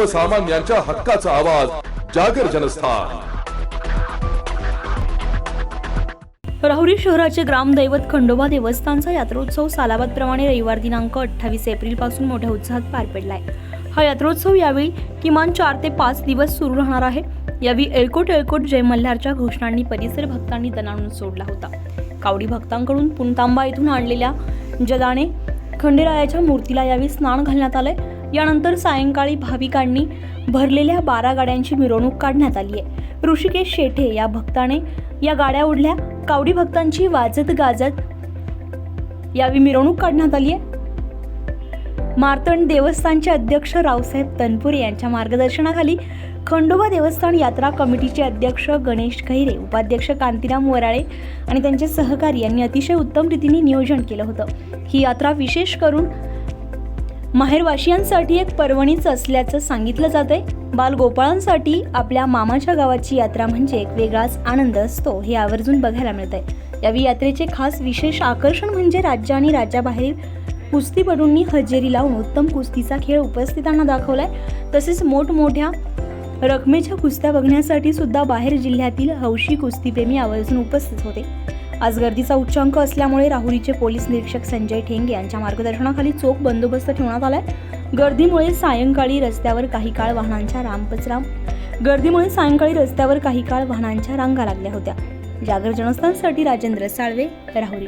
सर्वसामान्यांच्या हक्काचा आवाज जागर जनस्थान. राहुरी शहराचे ग्रामदैवत खंडोबा देवस्थानचा यात्रोत्सव सालाबादप्रमाणे रविवार दिनांक अठ्ठावीस एप्रिलपासून मोठ्या उत्साहात पार पडलाय. हा यात्रोत्सव यावेळी किमान चार ते पाच दिवस सुरू राहणार आहे. यावेळी एळकोट एळकोट जय मल्हारच्या घोषणांनी परिसर भक्तांनी दणाणून सोडला होता. कावडी भक्तांकडून पुणतांबा येथून आणलेल्या जलाने खंडेरायाच्या मूर्तीला यावेळी स्नान घालण्यात आलंय. यानंतर सायंकाळी भाविकांनी भरलेल्या बारा गाड्यांची मिरवणूक काढण्यात आली आहे. ऋषिकेश शेठे या भक्ताने या गाड्या ओढल्या. कावडी भक्तांची वाजत गाजत यावी मिरवणूक काढण्यात आली आहे. मार्तंड देवस्थानचे अध्यक्ष रावसाहेब तनपुरे यांच्या मार्गदर्शनाखाली खंडोबा देवस्थान यात्रा कमिटीचे अध्यक्ष गणेश खैरे उपाध्यक्ष कांतीराम वराळे आणि त्यांचे सहकारी यांनी अतिशय उत्तम रीतीने नियोजन केलं होतं. ही यात्रा विशेष करून माहेरवाशियांसाठी एक पर्वणीच असल्याचं सांगितलं जातंय. बालगोपाळांसाठी आपल्या मामाच्या गावाची यात्रा म्हणजे एक वेगळाच आनंद असतो हे आवर्जून बघायला मिळतंय. यावेळी यात्रेचे खास विशेष आकर्षण म्हणजे राज्य आणि राज्याबाहेरील कुस्तीपटूंनी हजेरी लावून उत्तम कुस्तीचा खेळ उपस्थितांना दाखवलाय. तसेच मोठमोठ्या रकमेच्या कुस्त्या बघण्यासाठी सुद्धा बाहेर जिल्ह्यातील हौशी कुस्तीप्रेमी आवर्जून उपस्थित होते. आज गर्दीचा उच्चांक असल्यामुळे राहुरीचे पोलीस निरीक्षक संजय ठेंगे यांच्या मार्गदर्शनाखाली चोख बंदोबस्त ठेवण्यात आलाय. गर्दीमुळे सायंकाळी रस्त्यावर काही काळ वाहनांच्या रामपचराम गर्दीमुळे सायंकाळी रस्त्यावर काही काळ वाहनांच्या रांगा लागल्या होत्या. जागर जनस्थानसाठी राजेंद्र साळवे राहुरी.